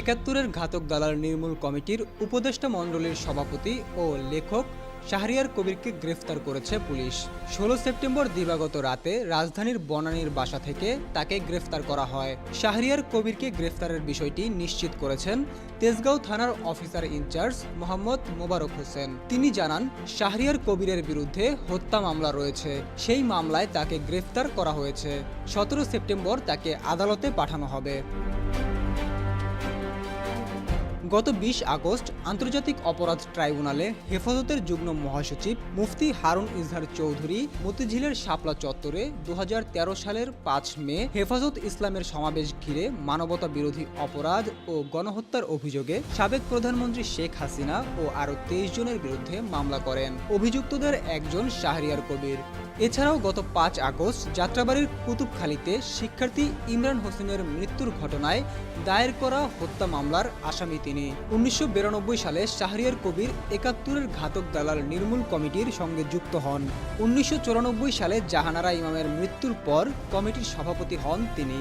একাত্তরের ঘাতক দালাল নির্মূল কমিটির উপদেষ্টা মণ্ডলীর সভাপতি ও লেখক শাহরিয়ার কবিরকে গ্রেফতার করেছে পুলিশ। ষোলো সেপ্টেম্বর দিবাগত রাতে রাজধানীর বনানীর বাসা থেকে তাকে গ্রেফতার করা হয়। শাহরিয়ার কবিরকে গ্রেফতারের বিষয়টি নিশ্চিত করেছেন তেজগাঁও থানার officer in charge Mohammad Mobarak Hossain. তিনি জানান, শাহরিয়ার কবিরের বিরুদ্ধে হত্যা মামলা রয়েছে। সেই মামলায় তাকে গ্রেফতার করা হয়েছে। সতেরো সেপ্টেম্বর তাকে আদালতে পাঠানো হবে। গত বিশ আগস্ট আন্তর্জাতিক অপরাধ ট্রাইব্যুনালে হেফাজতের যুগ্ম মহাসচিব মুফতি হারুন ইজহার চৌধুরী মতিঝিলের শাপলা চত্বরে দু হাজার তেরো সালের পাঁচ মে হেফাজত ইসলামের সমাবেশ ঘিরে মানবতা বিরোধী অপরাধ ও গণহত্যার অভিযোগে সাবেক প্রধানমন্ত্রী শেখ হাসিনা ও আরও তেইশ জনের বিরুদ্ধে মামলা করেন। অভিযুক্তদের একজন শাহরিয়ার কবির। এছাড়াও গত পাঁচ আগস্ট যাত্রাবাড়ির কুতুবখালীতে শিক্ষার্থী ইমরান হোসেনের মৃত্যুর ঘটনায় দায়ের করা হত্যা মামলার আসামি তিনি। উনিশশো বিরানব্বই সালে শাহরিয়ার কবির একাত্তরের ঘাতক দালাল নির্মূল কমিটির সঙ্গে যুক্ত হন। উনিশশো চুরানব্বই সালে জাহানারা ইমামের মৃত্যুর পর কমিটির সভাপতি হন তিনি।